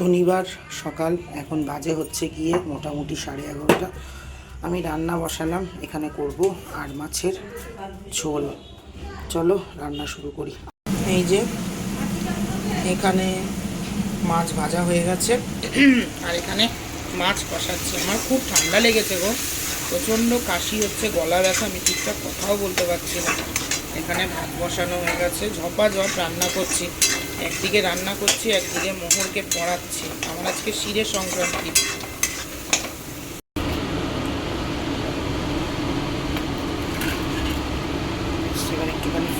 শনিবার সকাল, এখন বাজে হচ্ছে গিয়ে মোটামুটি সাড়ে এগারোটা। আমি রান্না বসালাম, এখানে করব আর মাছের ঝোল। চলো, রান্না শুরু করি। এই যে, এখানে মাছ ভাজা হয়ে গেছে। আর এখানে মাছ কষাচ্ছি। আমার খুব ঠান্ডা লেগেছে গো। প্রচণ্ড কাশি হচ্ছে, গলা ব্যথা, আমি ঠিকঠাক কথাও বলতে পারছি না। এখানে ভাত বসানো হয়ে গেছে। ঝপা ঝপ রান্না করছি। একদিকে রান্না করছি, একদিকে মোহরকে পড়াচ্ছি। আমার আজকে শিরে সংক্রান্তি।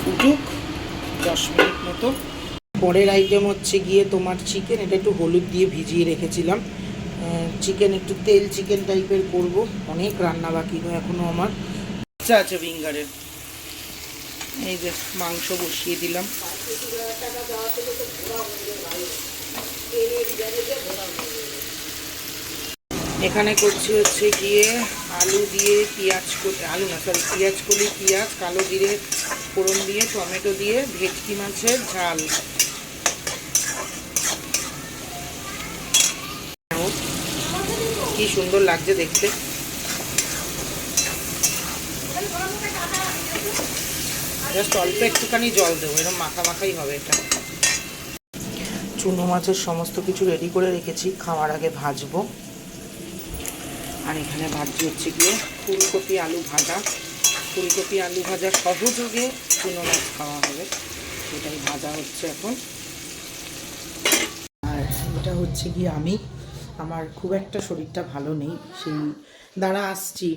ফুটুক, দশ মিনিট মতো। পরের আইটেম হচ্ছে গিয়ে তোমার চিকেন এটা একটু হলুদ দিয়ে ভিজিয়ে রেখেছিলাম। চিকেন একটু তেল চিকেন টাইপের করব। অনেক রান্না বাকি এখনও আমার। আচ্ছা আছে ভিঙ্গারের এই যে মাংস বসিয়ে দিলাম। এখানে করছি হচ্ছে গিয়ে আলু দিয়ে পেঁয়াজ আলু না সরি পেঁয়াজ কলি, পেঁয়াজ, কালো জিরে, ফোড়ন দিয়ে, টমেটো দিয়ে, ভেটকি মাছের ঝাল। কি সুন্দর লাগছে দেখতে। জাস্ট অল্প একটুখানি জল দেবো এরকম মাখা মাখাই হবে এটা। চুনো মাছের সমস্ত কিছু রেডি করে রেখেছি, খাওয়ার আগে ভাজবো। আর এখানে ভাজছি হচ্ছে গিয়ে ফুলকপি আলু ভাজা। ফুলকপি আলু ভাজা সহযোগে চুনো মাছ খাওয়া হবে। এটাই ভাজা হচ্ছে এখন। আর এটা হচ্ছে গিয়ে আমি। আমার খুব একটা শরীরটা ভালো নেই, সেই দ্বারা আসছি।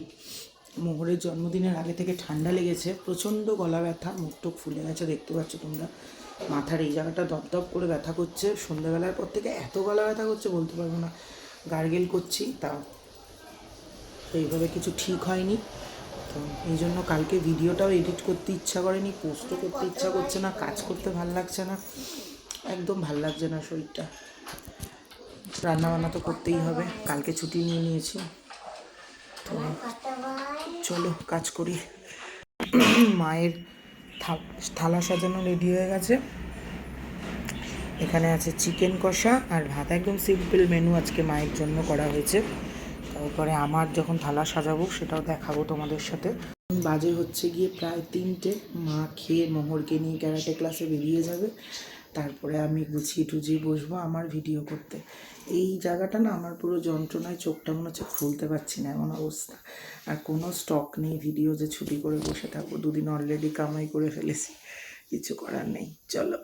মোহরের জন্মদিনের আগে থেকে ঠান্ডা লেগেছে, প্রচণ্ড গলা ব্যথা, মুখ টুক ফুলে গেছে, দেখতে পাচ্ছ তোমরা। মাথার এই জায়গাটা দপদপ করে ব্যথা করছে, সন্ধ্যাবেলার পর থেকে এত গলা ব্যথা করছে বলতে পারব না। গার্গেল করছি, তাও এইভাবে কিছু ঠিক হয়নি। তো এই জন্য কালকে ভিডিওটাও এডিট করতে ইচ্ছা করেনি, পোস্টও করতে ইচ্ছা করছে না, কাজ করতে ভালো লাগছে না, একদম ভালো লাগছে না শরীরটা। রান্না বান্না তো করতেই হবে, কালকে ছুটি নিয়ে নিয়েছি। তো চলো কাজ করি। মায়ের থালা সাজানো রেডি হয়ে গেছে। এখানে আছে চিকেন কষা আর ভাত। একদম সিম্পল মেনু আজকে মায়ের জন্য করা হয়েছে। তারপরে আমার যখন থালা সাজাবো সেটাও দেখাবো তোমাদের সাথে। বাজে হচ্ছে গিয়ে প্রায় তিনটে। মা খেয়ে মোহরকে নিয়ে ক্যারাটে ক্লাসে বেরিয়ে যাবে। তারপরে আমি গুছিয়ে টুজিয়ে বসবো আমার ভিডিও করতে। এই জায়গাটা না আমার পুরো যন্ত্রণায় চোখটা মনে হচ্ছে খুলতে পারছি না, এমন অবস্থা। আর কোনো স্টক নেই ভিডিও যে ছুটি করে বসে থাকব, দুদিন অলরেডি কামাই করে ফেলেছি, কিছু করার নেই, চলো।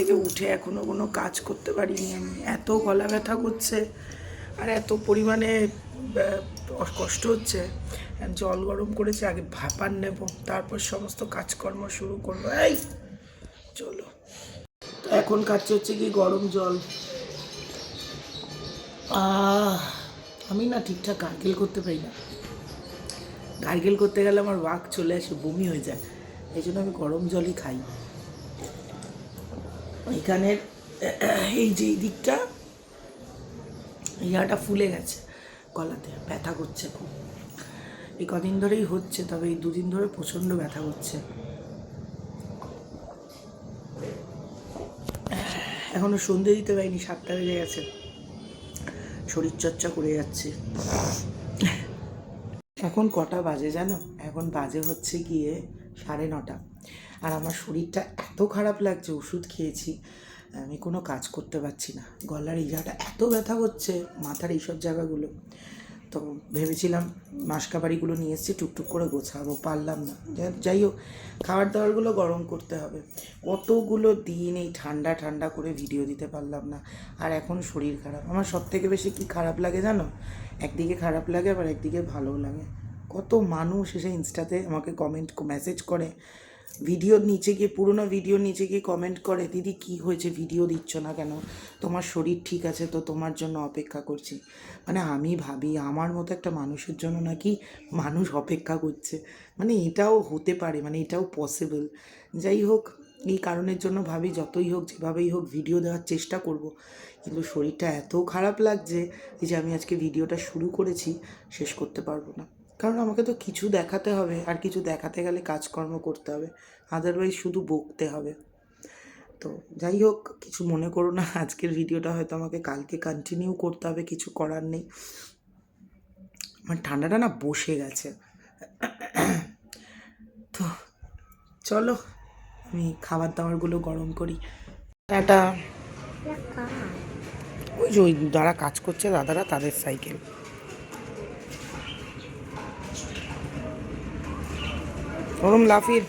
থেকে উঠে এখনও কোনো কাজ করতে পারিনি আমি। এত গলা ব্যথা করছে আর এত পরিমাণে কষ্ট হচ্ছে। জল গরম করেছে, আগে ভাপার নেব, তারপর সমস্ত কাজকর্ম শুরু করব। এই, চলো। এখন কাজ হচ্ছে কি গরম জল। আমি না ঠিকঠাক গার্গেল করতে পারি না। গার্গেল করতে গেলে আমার ওয়াক চলে আসে, বমি হয়ে যায়। এই জন্য আমি গরম জলই খাই। এখানের, এই যে দিকটা, ইয়াটা ফুলে গেছে গলাতে, ব্যথা করছে খুব। এই কদিন ধরেই হচ্ছে, তবে এই দুদিন ধরে প্রচণ্ড ব্যথা করছে। এখনও সন্ধে দিতে পারিনি, সাতটা বেজে গেছে। শরীরচর্চা করে যাচ্ছে। এখন কটা বাজে জানো? এখন বাজে হচ্ছে গিয়ে সাড়ে নটা। আর আমার শরীরটা এত খারাপ লাগছে, ওষুধ খেয়েছি, আমি কোনো কাজ করতে পারছি না। গলার এই জায়গাটা এত ব্যথা হচ্ছে মাথার এইসব জায়গাগুলো। তো ভেবেছিলাম মাসকাবাড়িগুলো নিয়ে এসেছি, টুকটুক করে গোছাবো, পারলাম না। যাই হোক, খাবার দাবারগুলো গরম করতে হবে। কতগুলো দিন এই ঠান্ডা ঠান্ডা করে ভিডিও দিতে পারলাম না। আর এখন শরীর খারাপ। আমার সব থেকে বেশি কি খারাপ লাগে জানো? একদিকে খারাপ লাগে, আবার একদিকে ভালোও লাগে। কত মানুষ এসে ইনস্টাতে আমাকে কমেন্ট মেসেজ করে ভিডিওর নিচে গিয়ে, পুরোনো ভিডিওর নিচে গিয়ে কমেন্ট করে, দিদি, কি হয়েছে? ভিডিও দিচ্ছ না কেন? তোমার শরীর ঠিক আছে তো? তোমার জন্য অপেক্ষা করছি। মানে আমি ভাবি, আমার মতো একটা মানুষের জন্য নাকি মানুষ অপেক্ষা করছে। মানে এটাও হতে পারে মানে এটাও পসিবল যাই হোক, এই কারণের জন্য ভাবি, যতই হোক, যেভাবেই হোক ভিডিও দেওয়ার চেষ্টা করব। কিন্তু শরীরটা এত খারাপ লাগছে যে, আমি আজকে ভিডিওটা শুরু করেছি, শেষ করতে পারব না। কারণ আমাকে তো কিছু দেখাতে হবে আর কিছু দেখাতে গেলে কাজকর্ম করতে হবে। আদারওয়াইজ শুধু বকতে হবে। তো যাই হোক কিছু মনে করো না আজকের ভিডিওটা হয়তো আমাকে কালকে কন্টিনিউ করতে হবে কিছু করার নেই। আমার ঠান্ডাটা না বসে গেছে। তো চলো আমি খাবার দাবারগুলো গরম করি। একটা ওই যে ওই যারা কাজ করছে দাদারা তাদের সাইকেল ওরম লাফির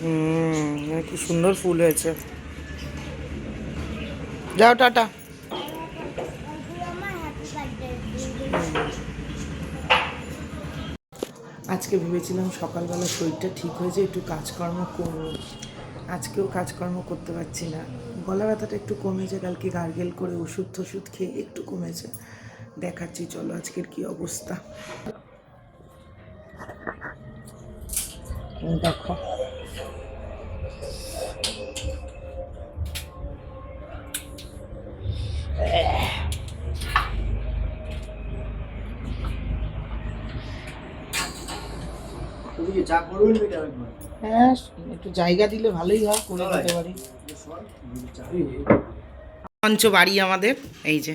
হুম কি সুন্দর ফুল হয়েছে। যাও, টাটা। আজকে ভেবেছিলাম সকালবেলা শরীরটা ঠিক হয়েছে একটু কাজকর্ম করব। আজকেও কাজকর্ম করতে পারছি না। গলা ব্যথাটা একটু কমেছে, কালকে গার্গেল করে ওষুধ টষুধ খেয়ে একটু কমেছে। দেখাচ্ছি, চলো আজকের কি অবস্থা। দেখো? হ্যাঁ একটু জায়গা দিলে ভালোই হয় করে দিতে পারি। মঞ্চ বাড়ি আমাদের এই যে।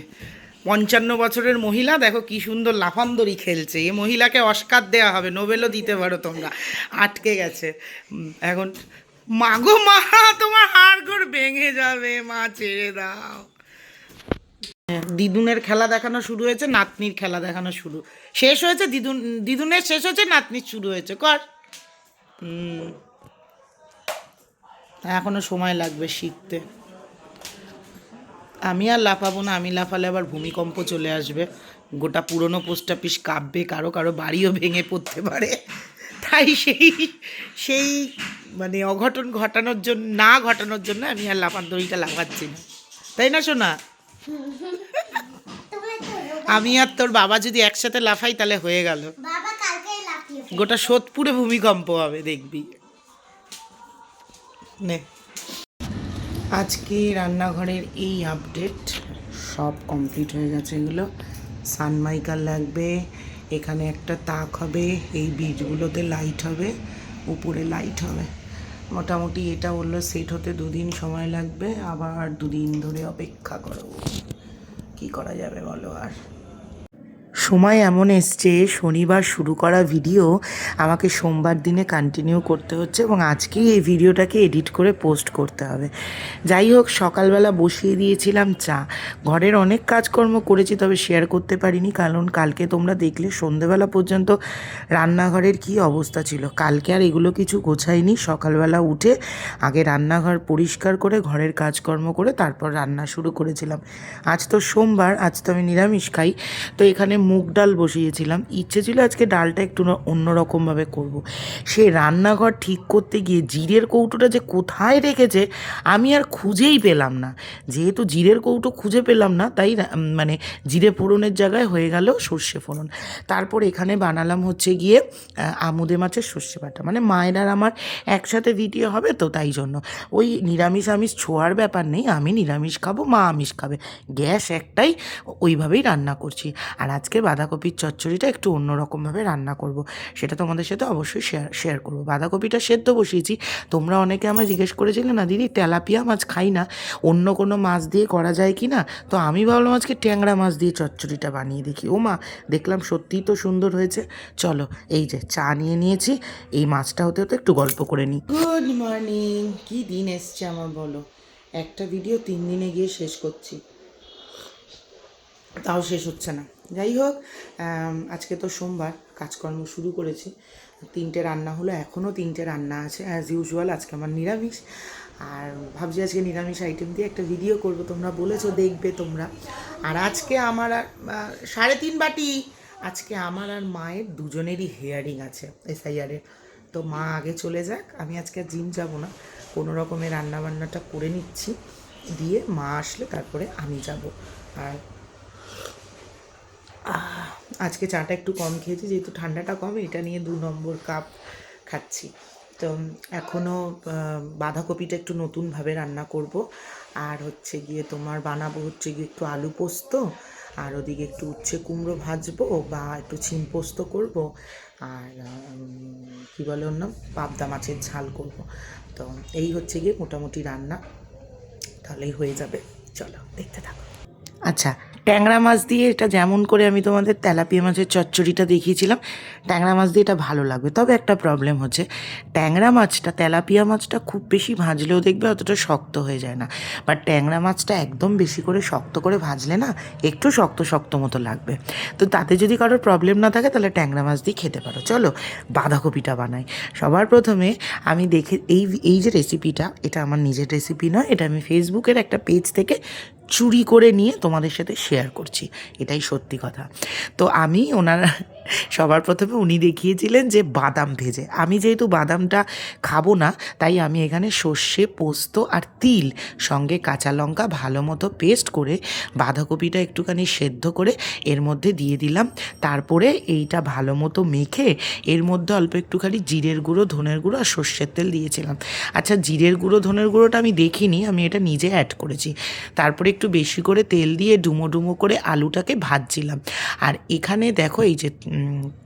পঞ্চান্ন বছরের মহিলা, দেখো কি সুন্দর লাফান্দরি খেলছে। এই মহিলাকে অস্কার দেওয়া হবে, নোবেলও দিতে পারো তোমরা। আটকে গেছে। এখন, মাগো মা, তোমার হাড়গোড় ভেঙে যাবে, মা, ছেড়ে দাও। দিদুনের খেলা দেখানো শুরু হয়েছে, নাতনির খেলা দেখানো শুরু। শেষ হয়েছে, দিদুন, দিদুনের শেষ হয়েছে, নাতনির শুরু হয়েছে। কর। এখনও সময় লাগবে শিখতে। আমি আর লাফাবো না আমি লাফালে আবার ভূমিকম্প চলে আসবে। গোটা পুরনো পোস্ট অফিস কাঁপবে কারও কারও বাড়িও ভেঙে পড়তে পারে। তাই সেই সেই মানে অঘটন ঘটানোর জন্য না ঘটানোর জন্য আমি আর লাফার দড়িটা লাফাচ্ছি না। তাই না শোনা আমি আর তোর বাবা যদি একসাথে লাফাই তাহলে হয়ে গেল। গোটা সোদপুরে ভূমিকম্প হবে দেখবি। নে। আজকে রান্নাঘরের এই আপডেট সব কমপ্লিট হয়ে গেছে এগুলো। সানমাইকার লাগবে, এখানে একটা তাক হবে, এই বীজগুলোতে লাইট হবে, উপরে লাইট হবে। মোটামুটি এটা বলল সেট হতে দুদিন সময় লাগবে, আবার দুদিন ধরে অপেক্ষা করো। কি করা যাবে বলো আর? সময় এমন এসছে, শনিবার শুরু করা ভিডিও আমাকে সোমবার দিনে কন্টিনিউ করতে হচ্ছে এবং আজকেই এই ভিডিওটাকে এডিট করে পোস্ট করতে হবে। যাই হোক, সকালবেলা বসিয়ে দিয়েছিলাম চা। ঘরের অনেক কাজকর্ম করেছি, তবে শেয়ার করতে পারিনি কারণ কালকে তোমরা দেখলে সন্ধেবেলা পর্যন্ত রান্নাঘরের কি অবস্থা ছিল। কালকে আর এগুলো কিছু গোছাইনি। সকালবেলা উঠে আগে রান্নাঘর পরিষ্কার করে, ঘরের কাজকর্ম করে, তারপর রান্না শুরু করেছিলাম। আজ তো সোমবার, আজ তো আমি নিরামিষ খাই। তো এখানে মুগ ডাল বসিয়েছিলাম। ইচ্ছে ছিল আজকে ডালটা একটু অন্যরকমভাবে করব। সেই রান্নাঘর ঠিক করতে গিয়ে জিরের কৌটোটা যে কোথায় রেখেছে, আমি আর খুঁজেই পেলাম না। যেহেতু জিরের কৌটো খুঁজে পেলাম না, তাই মানে জিরে ফোড়নের জায়গায় হয়ে গেল সর্ষে ফোড়ন। তারপর এখানে বানালাম হচ্ছে গিয়ে আমুদে মাছের সর্ষে বাটা। মানে মায়ের আর আমার একসাথে ভিডিও হবে তো তাই জন্য। ওই নিরামিষ আমিষ ছোঁয়ার ব্যাপার নেই, আমি নিরামিষ খাব, মা আমিষ খাবে। গ্যাস একটাই, ওইভাবেই রান্না করছি। আর আজকে বাঁধাকপির চচ্চড়িটা একটু অন্যরকমভাবে রান্না করব। সেটা তোমাদের সাথে অবশ্যই শেয়ার শেয়ার করব। বাঁধাকপিটা সেদ্ধ বসিয়েছি। তোমরা অনেকে আমায় জিজ্ঞেস করেছিলে, না দিদি, তেলাপিয়া মাছ খাই না। অন্য কোনো মাছ দিয়ে করা যায় কি না? তো আমি ভাবলাম আজকে ট্যাংরা মাছ দিয়ে চচ্চড়িটা বানিয়ে দেখি। ও মা দেখলাম সত্যিই তো সুন্দর হয়েছে। চলো, এই যে চা নিয়ে নিয়েছি। এই মাছটা হতে হতে একটু গল্প করে নিই। গুড মর্নিং কি দিন এসছে আমার বলো? একটা ভিডিও তিন দিনে গিয়ে শেষ করছি। তাও শেষ হচ্ছে না। যাই হোক আজকে তো সোমবার, কাজকর্ম শুরু করেছি। তিনটে রান্না হলো এখনও তিনটে রান্না আছে। অ্যাজ ইউজুয়াল আজকে আমার নিরামিষ। আর ভাবছি আজকে নিরামিষ আইটেম দিয়ে একটা ভিডিও করব, তোমরা বলেছ দেখবে তোমরা। আর আজকে আমার আর সাড়ে তিন বাটি। আজকে আমার আর মায়ের দুজনেরই হেয়ারিং আছে এসআইআরের তো মা আগে চলে যাক, আমি আজকে আর জিম যাব না। কোনো রকমের রান্নাবান্নাটা করে নিচ্ছি। দিয়ে মা আসলে তারপরে আমি যাব। আর আজকে চাটা একটু কম খেয়েছি, যেহেতু ঠান্ডাটা কম, এটা নিয়ে দু নম্বর কাপ খাচ্ছি। তো এখনও বাঁধাকপিটা একটু নতুনভাবে রান্না করব। আর হচ্ছে গিয়ে তোমার বানাবো হচ্ছে গিয়ে একটু আলু পোস্ত, আর ওদিকে একটু উচ্ছে কুমড়ো ভাজবো বা একটু ছিম পোস্ত করব, আর কী বলে নাম? পাবদা মাছের ঝাল করব। তো এই হচ্ছে গিয়ে মোটামুটি রান্না, তাহলেই হয়ে যাবে। চলো, দেখতে থাকো। আচ্ছা ট্যাংরা মাছ দিয়ে এটা যেমন করে আমি তোমাদের তেলাপিয়া মাছের চচ্চড়িটা দেখিয়েছিলাম, ট্যাংরা মাছ দিয়ে এটা ভালো লাগবে। তবে একটা প্রবলেম হচ্ছে, ট্যাংরা মাছটা, তেলাপিয়া মাছটা খুব বেশি ভাজলেও দেখবে অতটা শক্ত হয়ে যায় না। বাট ট্যাংরা মাছটা একদম বেশি করে শক্ত করে ভাজলে না, একটু শক্ত শক্ত মতো লাগবে। তো তাতে যদি কারোর প্রবলেম না থাকে, তাহলে ট্যাংরা মাছ দিয়ে খেতে পারো। চলো, বাঁধাকপিটা বানাই। সবার প্রথমে আমি দেখে, এই এই যে রেসিপিটা এটা আমার নিজের রেসিপি নয়, এটা আমি ফেসবুকের একটা পেজ থেকে চুরি করে নিয়ে তোমাদের সাথে শেয়ার করছি। এটাই সত্যি কথা। তো আমি ওনার সবার প্রথমে উনি দেখিয়েছিলেন যে বাদাম ভেজে। আমি যেহেতু বাদামটা খাব না, তাই আমি এখানে সর্ষে, পোস্ত আর তিল সঙ্গে কাঁচা লঙ্কা ভালো মতো পেস্ট করে, বাঁধাকপিটা একটুখানি সেদ্ধ করে এর মধ্যে দিয়ে দিলাম। তারপরে এইটা ভালো মতো মেখে এর মধ্যে অল্প একটুখানি জিরের গুঁড়ো, ধনের গুঁড়ো আর সর্ষের তেল দিয়েছিলাম। আচ্ছা জিরের গুঁড়ো, ধনের গুঁড়োটা আমি দেখিনি, আমি এটা নিজে অ্যাড করেছি। তারপরে একটু বেশি করে তেল দিয়ে ডুমো ডুমো করে আলুটাকে ভাজছিলাম। আর এখানে দেখো এই যে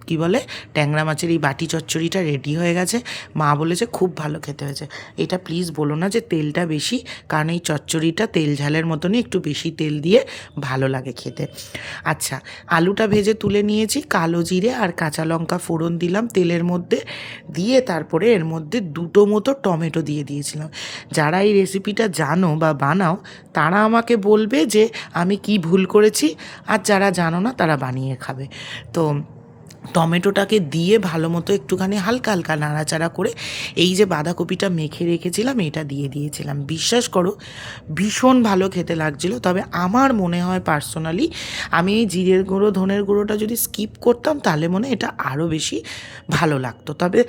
কি বলে, ট্যাংরা মাছের এই বাটি চচ্চড়িটা রেডি হয়ে গেছে। মা বলেছে খুব ভালো খেতে হয়েছে। এটা প্লিজ বলো না যে তেলটা বেশি, কারণ এই চচ্চড়িটা তেল ঝালের মতনই একটু বেশি তেল দিয়ে ভালো লাগে খেতে। আচ্ছা আলুটা ভেজে তুলে নিয়েছি, কালো জিরে আর কাঁচা লঙ্কা ফোড়ন দিলাম তেলের মধ্যে। দিয়ে তারপরে এর মধ্যে দুটো মতো টমেটো দিয়ে দিয়েছিলাম। যারা এই রেসিপিটা জানো বা বানাও, তারা আমাকে বলবে যে আমি কি ভুল করেছি, আর যারা জানো না তারা বানিয়ে খাবে। তো টমেটোটাকে দিয়ে ভালো মতো একটুখানি হালকা হালকা নাড়াচাড়া করে এই যে বাঁধাকপিটা মেখে রেখেছিলাম, এটা দিয়ে দিয়েছিলাম। বিশ্বাস করো, ভীষণ ভালো খেতে লাগছিল। তবে আমার মনে হয় পার্সোনালি আমি এই জিরের গুঁড়ো, ধনের গুঁড়োটা যদি স্কিপ করতাম তাহলে মনে এটা আরও বেশি ভালো লাগতো। তবে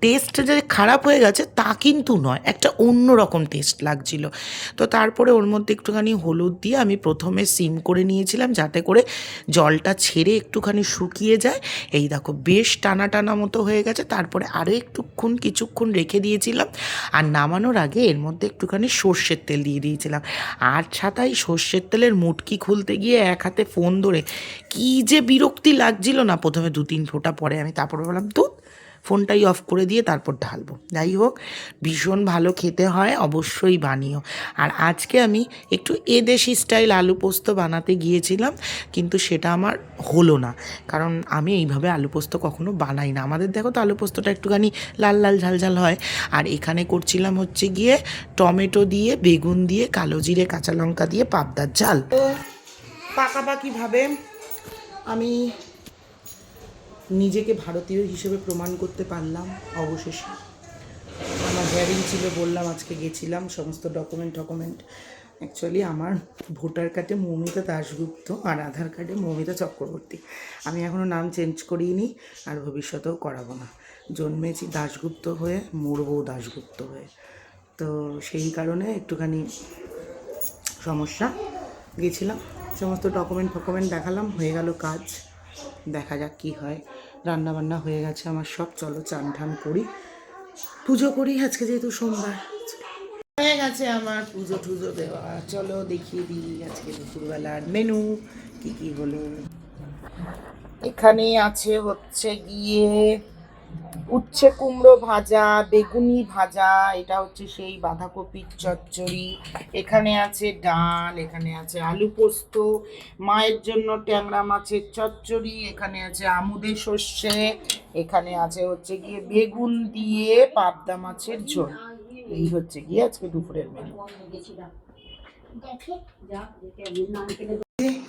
টেস্ট যে খারাপ হয়ে গেছে, তা কিন্তু নয়। একটা অন্য রকম টেস্ট লাগছিল। তো তারপরে ওর মধ্যে একটুখানি হলুদ দিয়ে আমি প্রথমে সিম করে নিয়েছিলাম, যাতে করে জলটা ছেড়ে একটুখানি শুকিয়ে যায়। এই দেখো, বেশ টানা টানা মতো হয়ে গেছে। তারপরে আরও একটুক্ষণ, কিছুক্ষণ রেখে দিয়েছিলাম। আর নামানোর আগে এর মধ্যে একটুখানি সর্ষের তেল দিয়ে দিয়েছিলাম। আর ছাতাই সর্ষের তেলের মুটকি খুলতে গিয়ে এক হাতে ফোন ধরে, কী যে বিরক্তি লাগছিল না? প্রথমে দু তিন ফোঁটা পরে আমি তারপরে বললাম, দুধ ফোনটাই অফ করে দিয়ে তারপর ঢালবো। যাই হোক, ভীষণ ভালো খেতে হয়, অবশ্যই বানিও। আর আজকে আমি একটু এদেশি স্টাইল আলু পোস্ত বানাতে গিয়েছিলাম, কিন্তু সেটা আমার হলো না। কারণ আমি এইভাবে আলু পোস্ত কখনো বানাই না। আমাদের দেখো তো আলু পোস্তটা একটুখানি লাল লাল, ঝাল ঝাল হয়। আর এখানে করছিলাম হচ্ছে গিয়ে টমেটো দিয়ে, বেগুন দিয়ে, কালো জিরে, কাঁচা লঙ্কা দিয়ে পাবদার ঝাল। পাকাপাকিভাবে আমি নিজেকে ভারতীয় হিসেবে প্রমাণ করতে পারলাম, অবশেষে। আমার হিয়ারিং ছিল, বললাম আজকে গেছিলাম, সমস্ত ডকুমেন্ট ডকুমেন্ট অ্যাকচুয়ালি আমার ভোটার কার্ডে মৌমিতা দাশগুপ্ত আর আধার কার্ডে মৌমিতা চক্রবর্তী। আমি এখনও নাম চেঞ্জ করিনি আর ভবিষ্যতেও করাবো না। জন্মেছি দাশগুপ্ত হয়ে, মরবও দাশগুপ্ত হয়ে। তো সেই কারণে একটুখানি সমস্যা। গেছিলাম, সমস্ত ডকুমেন্ট ফকুমেন্ট দেখালাম, হয়ে গেল কাজ। দেখা যাক কি হয়। রান্না বান্না হয়ে গেছে আমার সব, চলো চান ঠান করি। পুজো করি, আজকে যেহেতু সোমবার। হয়ে গেছে আমার পুজো টুজো দেওয়া। চলো দেখিয়ে দিই আজকে দুপুরবেলার মেনু কি কি হলো। এখানে আছে হচ্ছে গিয়ে উচ্ছে কুমড়ো ভাজা, বেগুনি ভাজা, এটা হচ্ছে সেই বাঁধাকপির চচ্চড়ি। এখানে আছে ডাল, এখানে আছে আলু পোস্ত, মায়ের জন্য ট্যাংরা মাছের চচ্চড়ি, এখানে আছে আমুদে সর্ষে, এখানে আছে হচ্ছে গিয়ে বেগুন দিয়ে পাবদা মাছের ঝোল। এই হচ্ছে গিয়ে আজকে দুপুরের মেনু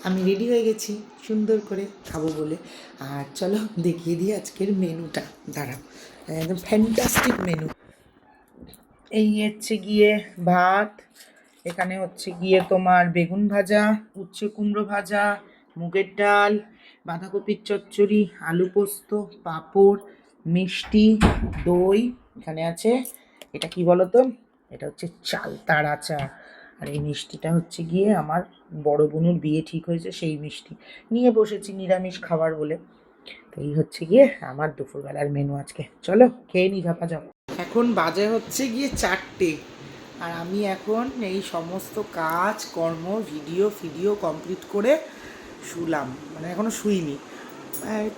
আমি রেডি হয়ে গেছি, সুন্দর করে খাব বলে। আর চলো দেখিয়ে দিই আজকের মেনুটা। দাঁড়াও, একদম ফ্যান্টাস্টিক মেনু এই হচ্ছে গিয়ে ভাত, এখানে হচ্ছে গিয়ে তোমার বেগুন ভাজা, উচ্ছে কুমড়ো ভাজা, মুগের ডাল, বাঁধাকপির চচ্চড়ি, আলু পোস্ত, পাঁপড়, মিষ্টি, দই, এখানে আছে, এটা কি বলো তো এটা হচ্ছে চালতার আচার। আর এই মিষ্টিটা হচ্ছে গিয়ে আমার বড় বোনুর বিয়ে ঠিক হয়েছে, সেই মিষ্টি। নিয়ে বসেছি নিরামিষ খাবার বলে। তো এই হচ্ছে গিয়ে আমার দুপুরবেলার মেনু আজকে। চলো, খেয়ে নি, ঝাপা যাও এখন বাজে হচ্ছে গিয়ে চারটে। আর আমি এখন এই সমস্ত কাজ, কর্ম ভিডিও ফিডিও কমপ্লিট করে শুলাম। মানে এখনও শুইনি।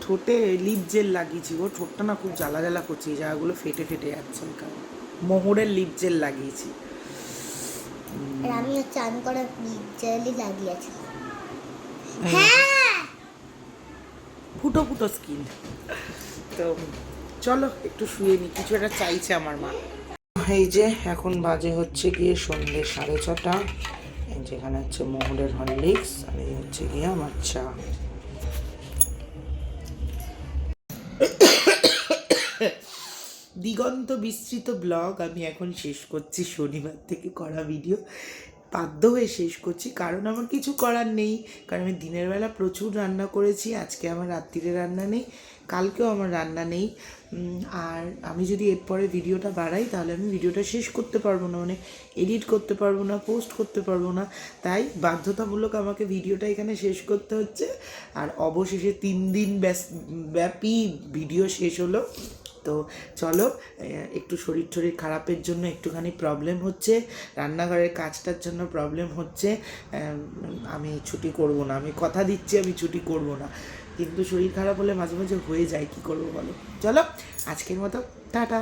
ঠোঁটে লিপ জেল লাগিয়েছি ও ঠোঁটটা না খুব জ্বালা জ্বালা করছে। এই জায়গাগুলো ফেটে ফেটে যাচ্ছে মোহরের লিপ জেল লাগিয়েছি। আর আমি চান করা জেলি লাগিয়েছি হ্যাঁ! ফুটো ফুটো স্কিন। তো চলো একটু শুয়ে নি কিছু একটা চাইছে আমার মা। এই যে এখন বাজে হচ্ছে গিয়ে সন্ধ্যে সাড়ে ছটা। যেখানে হচ্ছে মোহরের হরলিক্স আর এই হচ্ছে গিয়ে আমার চা। দিগন্ত বিস্তৃত ব্লগ আমি এখন শেষ করছি শনিবার থেকে করা ভিডিও বাধ্য হয়ে শেষ করছি, কারণ আমার কিছু করার নেই। কারণ আমি দিনের বেলা প্রচুর রান্না করেছি, আজকে আমার রাত্রিরে রান্না নেই, কালকেও আমার রান্না নেই। আর আমি যদি এরপরে ভিডিওটা বাড়াই, তাহলে আমি ভিডিওটা শেষ করতে পারব না মানে এডিট করতে পারব না পোস্ট করতে পারব না। তাই বাধ্যতামূলক আমাকে ভিডিওটা এখানে শেষ করতে হচ্ছে। আর অবশেষে তিন দিন ব্যাপী ভিডিও শেষ হলো। তো চলো একটু শরীর টরীর খারাপের জন্য একটুখানি প্রবলেম হচ্ছে, রান্নাঘরের কাজটার জন্য প্রবলেম হচ্ছে আমি ছুটি করব না, আমি কথা দিচ্ছি, আমি ছুটি করব না। কিন্তু শরীর খারাপ হলে মাঝে মাঝে হয়ে যায়, কি করব বলো? চলো, আজকের মতো, টাটা।